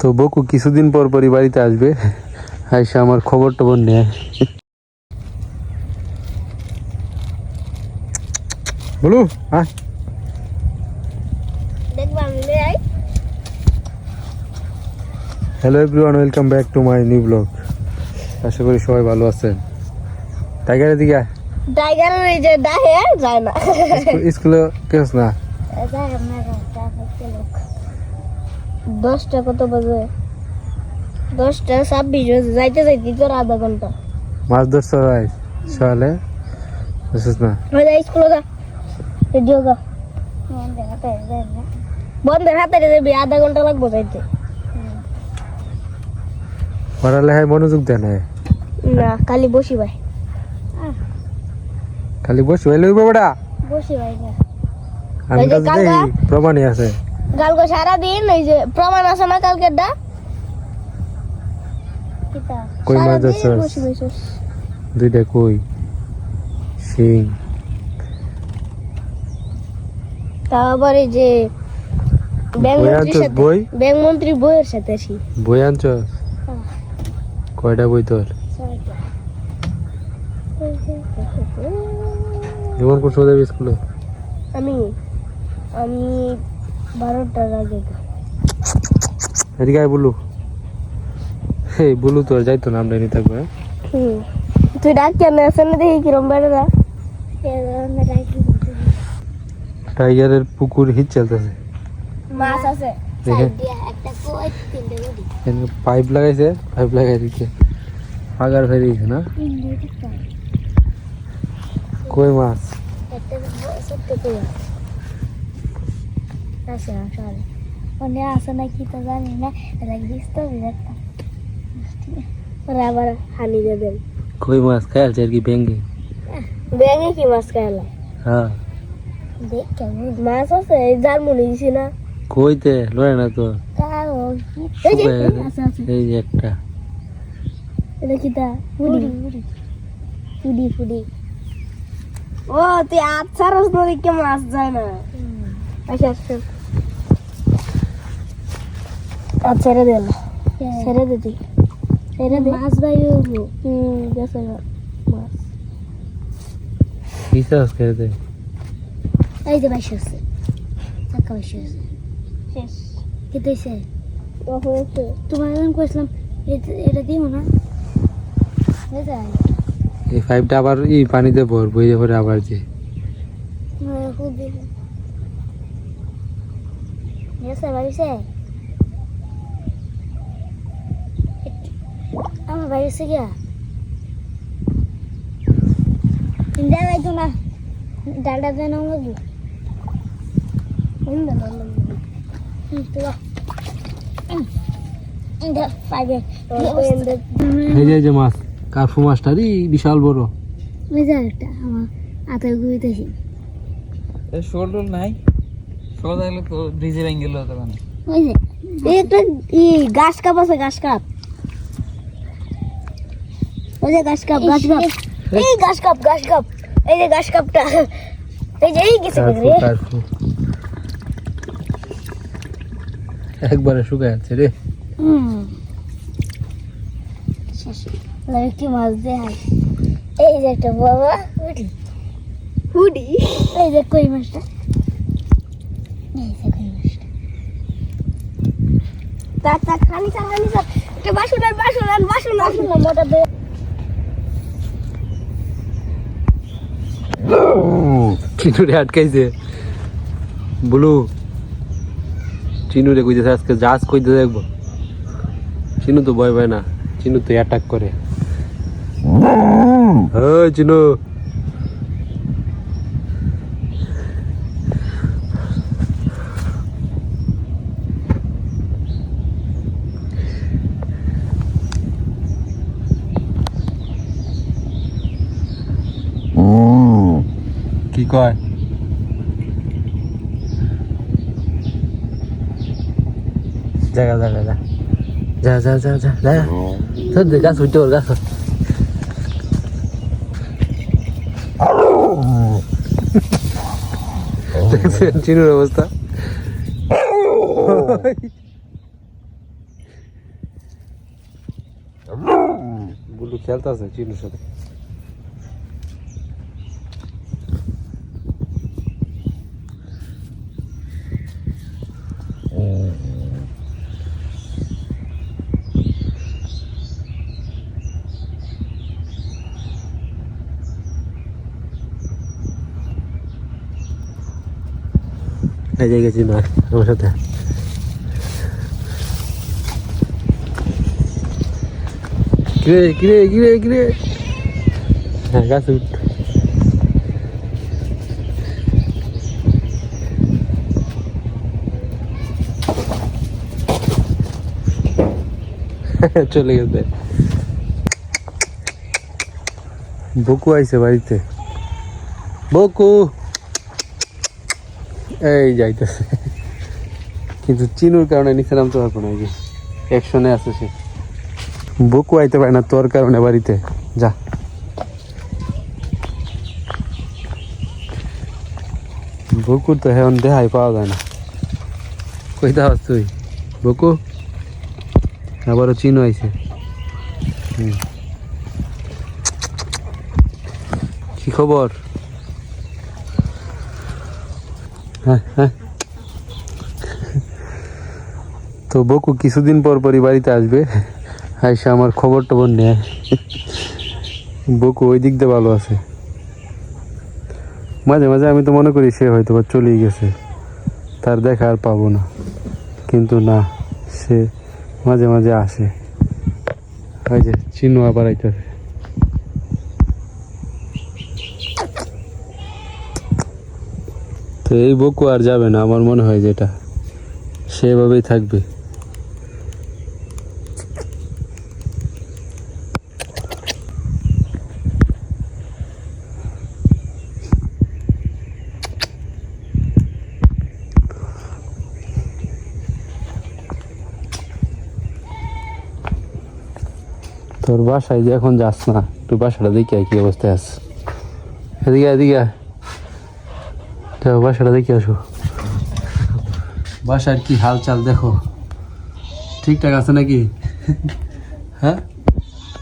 তো বকু কিছুদিন পর পরই বাড়িতে আসবে। আইসা আমার খবর টবর নেয় বলু হ্যাঁ hello everyone welcome back to my new blog আশা করি সবাই ভালো আছেন। টাইগারের দিকে। টাইগারের এই যে ডাহে যায় না। স্কুলে কেস না। দশটা কত বাজে? দশটা ছাব্বিশ বাজে যাইতে যাইতে তোর আধা ঘণ্টা। মাছ ধরতে হয় সকালে? বুঝছিস না। যায় স্কুলে যা গা বন্ধের হাতে যাবি আধা ঘণ্টা লাগবো যাইতে। পড়ালেখায় মনোযোগ দেয় না। না খালি বসি ভাই। খালি বসে হইলে বেটা। বসি ভাই না আমি ওই কাকা? প্রমাণই আছে। কালকে সারাদিন এই যে প্রমাণ আছে না কালকের দা? কই মাছ বসি দুইটা কই? শিং। তা আবার এই যে ব্যাংক মন্ত্রী বইয়ের সাথে আসি। বই আনছস? কয়টা বই তোর? যেমন কোন সময় যাবি স্কুলে? আমি। আমি বারোটার আগে এদিকে বলু। এই বলু তোর যাইতো না আমরা এনে থাকব হ্যাঁ? তুই ডাক কেন আসেন না দেখি কিরম বেড়া টাইগারের পুকুর হিট চলতেছে। মাছ আছে। পাইপ লাগাইছে পাইপ লাগাই দিচ্ছে পাগার ফেরি দিছে না? কই মাছ? মনে আছে নাকি তো জানি না এটা বুঝতে বিরাটটা ওরা আবার হানি দেবেন কই মাছ খাইছে আর কি ব্যাঙ্গে ব্যাঙে কি মাছ খাইলা হ্যাঁ দেখ কেমন মাছ আছে এই জাল মনে দিছি না কইতে লড়ে না তো এই যে একটা এটা কি তা ফুডি ফুডি ফুডি ও তুই আচ্ছা রস নদী কে মাছ যায় না আচ্ছা আচ্ছা আচ্ছা ছেড়ে দে না। ছেড়ে দে তুই। ছেড়ে দে। মাছ ভাই হুম গেছে মাছ। কি চাষ খাইতে এই যে বাইশ আছে। টাকা বাইশ আছে। শেষ। হয়েছে হয়েছে। তোমার যখন কইছিলাম এটা- এটা দিও না। হয়ে যায়। এই পাইপটা আবার এই পানিতে ভর বইয়ে ভরে আবার যে barisnya. Ama barisnya মাছ কার্ফু মাছটা রে বিশাল বড়। মজা একটা আমার আতে ঘুরতেছি শোল টোল নাই। শোল থাকলে তো ব্রিজে ভেঙে গেল তখন ওই যে এই একটা ই গাছ কাপ আছে গাছ কাপ। ওই যে গাছ কাপ গাছ কাপ। এই গাছ কাপ গাছ কাপ। এই যে গাছ কাপটা। এই যে এই গেছে রে। একবারে শুকায় আছে রে। হুম। কি মাছ দেয় এই যে একটা বাবা হুডি। হুডি। এই যে কই মাছটা? এই যে কই মাছটা। তা তা খানি চা খানি চা। একটা বাসন আন বাসন আন বাসন বাসন মোটা দে। চিনুরে আটকাইছে। বলু, চিনুরে কইতেছে আজকে জাহাজ কইতে দেখব চিনু তো ভয় পায় না, চিনু তো অ্যাটাক করে। হ্যাঁ চিনু। কয়? জায়গা জায়গা যা। যা যা যা যা যা। ধর দে গাছ উঠতে ওর গাছ দেখছেন চিনুর অবস্থা? বুলু খেলতেছে চিনুর সাথে। এই যে গেছি না আমার সাথে কিরে কিরে কিরে কিরে হ্যাঁ গাছ উঠ চলে গেছে বকু আইছে বাড়িতে বকু এই যাইতেছে। কিন্তু চিনুর কারণে নিচে নামতে পারব না যে একশনে আছে সে। বকু আইতে পারে না, তোর কারণে বাড়িতে। যা। বুকু তো এখন দেখাই পাওয়া যায় না। কই দাস তুই? বকু? আবারও চিনু আইছে। কি খবর হ্যাঁ হ্যাঁ তো বকু কিছুদিন পর পরই বাড়িতে আসবে। আইসা আমার খবর টবর নেয়। বকু ওই দিক দিয়ে ভালো আছে। মাঝে মাঝে আমি তো মনে করি সে হয়তো বা চলেই গেছে। তার দেখা আর পাবো না। কিন্তু না, সে মাঝে মাঝে আসে। ওই যে, চিনু আবার আইতেছে। তো এই বকু আর যাবে না, আমার মনে হয় যেটা। সেভাবেই থাকবে। তোর বাসায় যে এখন যাস না, একটু বাসাটা দেখি কি অবস্থায় আছে। এদিকে এদিকে আয়। দেখো বাসাটা দেখে আসো। বাসার কি হাল চাল দেখো। ঠিকঠাক আছে নাকি? হ্যাঁ?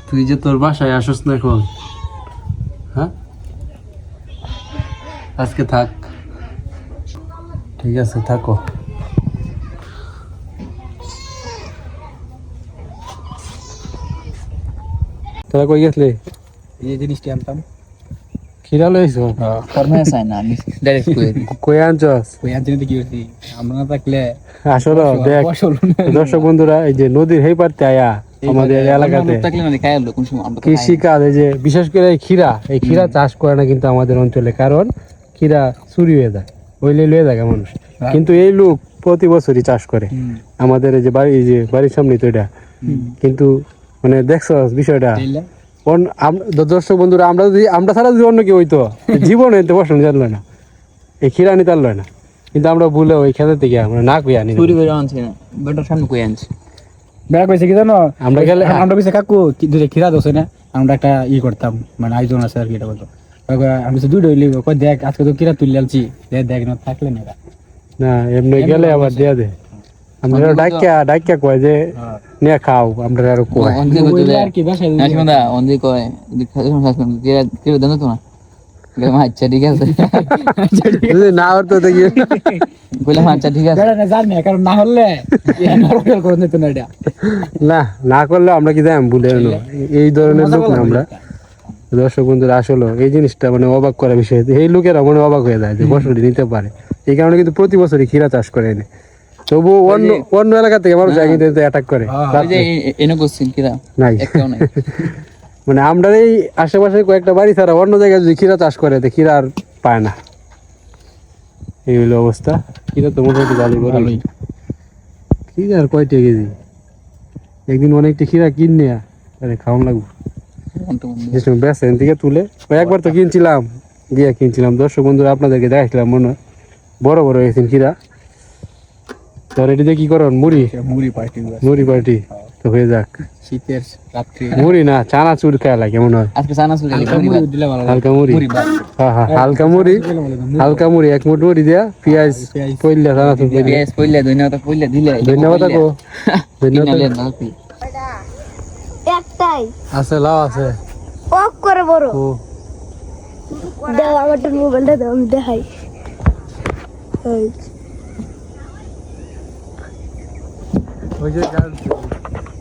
তুই যে তোর বাসায় আসস না এখন। হ্যাঁ? আজকে থাক। ঠিক আছে থাকো। তোরা কই গেছলি এই জিনিসটি আনতাম। লইছ হয় না আমি ডাইরেক্ট কই দিই কই আনছস ওই আনতে কি আমরা না থাকলে আসলে দেখ। দর্শক বন্ধুরা এই যে নদীর হেই পারতে আয়া আমাদের এলাকাতে। মানে খাই আলো কোন সময় আমরা তো খাই কৃষি কাজ এই যে বিশেষ করে এই ক্ষীরা এই ক্ষীরা চাষ করে না কিন্তু আমাদের অঞ্চলে কারণ ক্ষীরা চুরি হয়ে যায় ওইলে লয়ে যায় মানুষ। কিন্তু এই লোক প্রতি বছরই চাষ করে। আমাদের এই যে বাড়ি এই যে বাড়ির সামনে তো এটা। কিন্তু মানে দেখছ বিষয়টা। দর্শক বন্ধুরা আমরা যদি আমরা ছাড়া যদি অন্য কেউ হইতো জীবনে এতে বসে জানলো না। এই ক্ষীরা নিতে পারল না। কিন্তু আমরা ভুলে ওই খেতে থেকে আমরা না কই আনি চুরি করে আনছি না বেটার সামনে কই আনছি। বেড়া কইছে কি জানো? আমরা গেলে আমরা কইছে কাকু দুটো খিরা দোছে না? আমরা একটা ই করতাম মানে আয়োজন আছে আর কি এটা বলতো। আমি তো দুটো হইলি কই দেখ আজকে তো কিরা তুলে আলছি দেখ দেখ না থাকলে না। না এমনি গেলে আবার দিয়া দে। আমরা ডাকিয়া ডাকিয়া কয় যে নিয়ে খাও আমরা আরও কয়। অন্ধে কই আর কি বাসায় না শুনদা কয় খাই খাই কিরা কিরা দেন তো না গেলাম আচ্ছা ঠিক আছে। না ওর তো দেখি। কইলাম আচ্ছা ঠিক আছে। না জানি না, কারণ না হলে নরমাল করে নিত না এটা। না না করলে আমরা কি ভুলে এই ধরনের লোক না আমরা। দর্শক বন্ধুরা আসলে এই জিনিসটা মানে অবাক করা বিষয়। এই লোকেরা মানে অবাক হয়ে যায় যে বছরই নিতে পারে। এই কারণে কিন্তু প্রতি বছরই ক্ষীরা চাষ করে এনে। তবু অন্য অন্য এলাকা থেকে মানুষ যায় অ্যাটাক করে। ওই যে এ- এনে করছেন কিরা নাই। মানে আমরা এই আশেপাশে কয়েকটা বাড়ি ছাড়া অন্য জায়গায় যদি ক্ষীরা চাষ করে তো ক্ষীরা আর পায় না। এই হলো অবস্থা। ক্ষীরা তো মোটামুটি ভালোই ভালোই। ক্ষীরা আর কয়টা কেজি? একদিন অনেকটা ক্ষীরা কিনে আরে খাওয়ান লাগবো। বেচেন থেকে তুলে। ওই একবার তো কিনছিলাম গিয়ে কিনছিলাম। দর্শক বন্ধুরা আপনাদেরকে দেখাইছিলাম মনে হয়। বড় বড় হয়েছেন ক্ষীরা। তোর এটি দিয়ে কি করেন? মুড়ি? মুড়ি পার্টি মুড়ি পার্টি? তো হয়ে যাক। শীতের রাত্রি। মুড়ি না চানাচুর খেয়া লাগে মনে হয়। আজকে সানা চলে হালকা মুড়ি মুড়ি দিলে ভালো হালকা মুড়ি? মুড়ি হ্যাঁ হ্যাঁ হালকা মুড়ি হালকা মুড়ি এক মুঠ মুড়ি দিয়া পেঁয়াজ। পইলা চানাচুর পইলা পেঁয়াজ পইলে ধন্যবাদ পইলে দিলে ধন্যবাদ গো ধন্যবাদ একটাই। আছে লাও আছে। অফ করে বড়। ও। দাও আমার মোবাইলটা দাও আমি দেখাই। ওই যে গান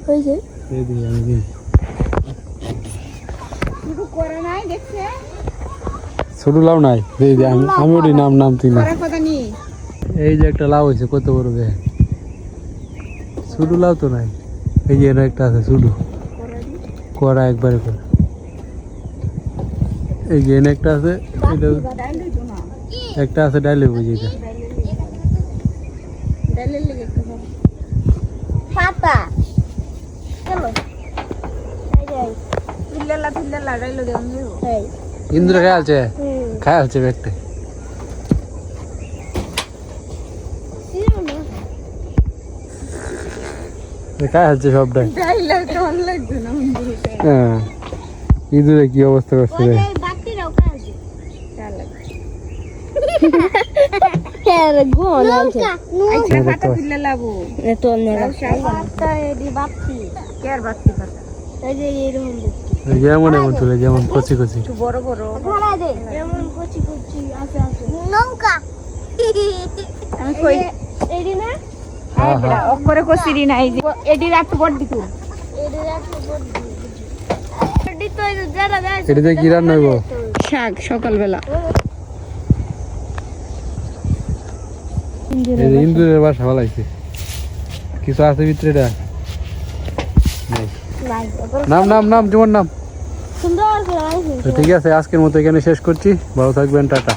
ওই যে এই দিই আমি দিই ছোট লাউ নাই এই যে আমি আমি ওটি নাম নাম তুই না এই যে একটা লাউ হয়েছে কত বড় বে ছোট লাউ তো নাই এই যে এর একটা আছে ছোট করা একবারে করে এই যে এনে একটা আছে এটা একটা আছে ডাইলে বুঝি এটা পাতা চলো এই ইন্দ্র খায় আছে হুম খায় আছে ব্যক্তি খায় আছে সবটাই হ্যাঁ ইঁদুরে কি অবস্থা করছে হ্যাঁ গোন আছে হ্যাঁ। এ তো পাতা এডি বাতি বাতি পাতা? এই যে এরকম যেমন এমন তুলে যেমন কচি কচি। ধরা দে। এমন কচি কচি আছে আছে। নৌকা। আমি কই? এডি না? হ্যাঁ হ্যাঁ অক্ষরে কষিরি নাই যে এটির একটু বড় দিতু এডি রাখো বড় এডি তো এই যারা যায় এটাতে কি রান্না হইব? শাক সকালবেলা এই যে ইন্দুরের বাসা ভালাইছে কিছু আছে ভিতরে এটা নাম নাম নাম যেমন নাম তো ঠিক আছে আজকের মতো এখানে শেষ করছি ভালো থাকবেন টাটা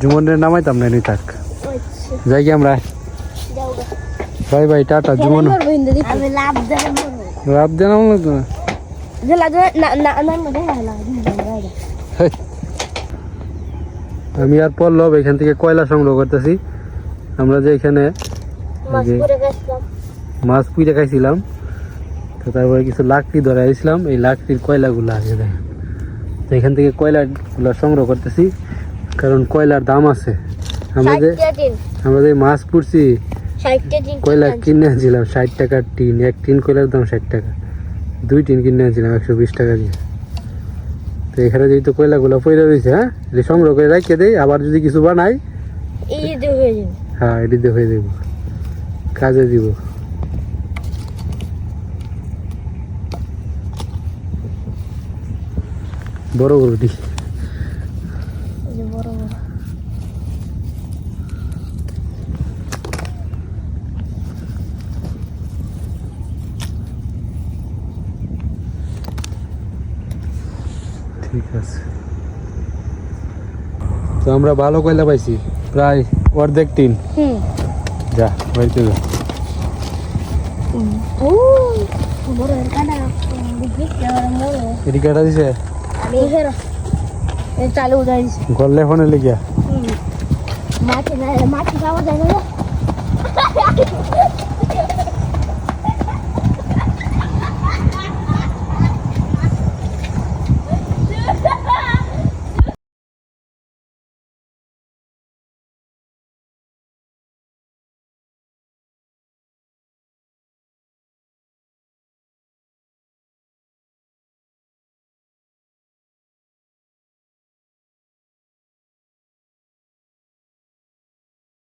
জুমনের নামাইতাম না থাক যাই কি আমরা বাই বাই টাটা জুমন আমি লাভ দেব রাত জানাম না তো না যে লাভ না না না মধ্যে হলা হেই। আমি আর পল্লব এখান থেকে কয়লা সংগ্রহ করতেছি আমরা যে এখানে মাছ পুইটা খাইছিলাম। তো তারপরে কিছু লাকড়ি ধরে আসছিলাম এই লাকড়ির কয়লাগুলো আছে দেখেন। তো এখান থেকে কয়লাগুলো সংগ্রহ করতেছি। কারণ কয়লার দাম আছে। আমরা যে মাছ পুড়ছি কয়লা কিনে আনছিলাম। ষাট টাকার টিন। এক টিন কয়লার দাম ষাট টাকা। দুই টিন কিনে আনছিলাম একশো বিশ টাকা দিয়ে। তো এখানে যেহেতু কয়লাগুলো পয়লা রয়েছে হ্যাঁ? সংগ্রহ করে রাখিয়ে দেয় আবার যদি কিছু বানাই হয়ে এটিতে হয়ে দেব কাজে দিব। বড় বড় ঠিক আছে। তো আমরা ভালো কয়লা পাইছি প্রায় অর্ধেক টিন যা বাড়িতে যা বড় এটি দিছে? চালু উঠাইছি গল্লে ফোনে লেগিয়া মাছ না মাছ খাওয়া যায় না